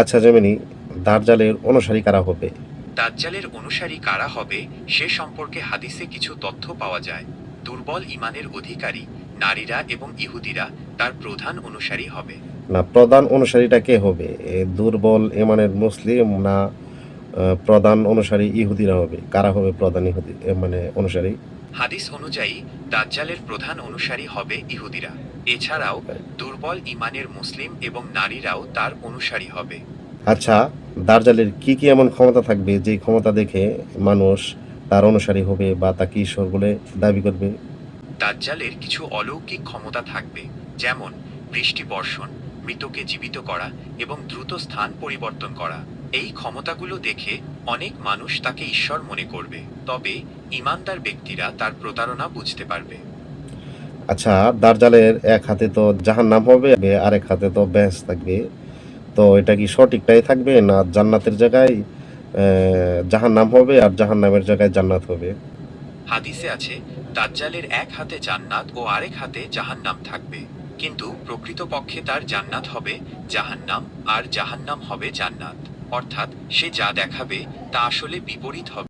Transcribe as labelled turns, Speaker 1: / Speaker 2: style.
Speaker 1: আচ্ছা জেমিনি দার্জালের অনুসারী কারা হবে?
Speaker 2: দাজ্জালের অনুসারী কারা হবে সে সম্পর্কে হাদিসে কিছু তথ্য পাওয়া যায়। দুর্বল ইমানের অধিকারী নারীরা এবং ইহুদিরা তার প্রধান অনুসারী হবে।
Speaker 1: না প্রধান অনুসারীটা কে হবে? এ দুর্বল ইমানের মুসলিম না প্রধান অনুসারী ইহুদিরা হবে? কারা হবে প্রধান ইহুদি মানে অনুসারী?
Speaker 2: হাদিস অনুযায়ী দাজ্জালের প্রধান অনুসারী হবে ইহুদিরা। এছাড়াও দুর্বল ইমানের মুসলিম এবং নারীরাও তার অনুসারী হবে।
Speaker 1: আচ্ছা দার্জালের কি কি এমন ক্ষমতা থাকবে যে ক্ষমতা দেখে মানুষ তার অনুসারী হবে বা তাকে ঈশ্বর বলে দাবি করবে?
Speaker 2: দাজ্জালের কিছু অলৌকিক ক্ষমতা থাকবে যেমন বৃষ্টি বর্ষণ মৃতকে জীবিত করা এবং দ্রুত স্থান পরিবর্তন করা। এই ক্ষমতাগুলো দেখে অনেক মানুষ তাকে ঈশ্বর মনে করবে তবে ইমানদার ব্যক্তিরা তার প্রতারণা বুঝতে পারবে।
Speaker 1: আচ্ছা দার্জালের এক হাতে তো জাহান নাম হবে আরেক হাতে তো ব্যাস থাকবে। তো এটা কি সঠিকটাই থাকবে না জান্নাতের জায়গায় জাহান নাম হবে আর জাহান নামের জায়গায় জান্নাত হবে?
Speaker 2: হাদিসে আছে, দাজ্জালের এক হাতে জান্নাত ও আরেক হাতে জাহান্নাম থাকবে। কিন্তু প্রকৃতপক্ষে তার জান্নাত হবে জাহান্নাম, আর জাহান্নাম হবে জান্নাত। অর্থাৎ সে যা দেখাবে তা আসলে বিপরীত হবে।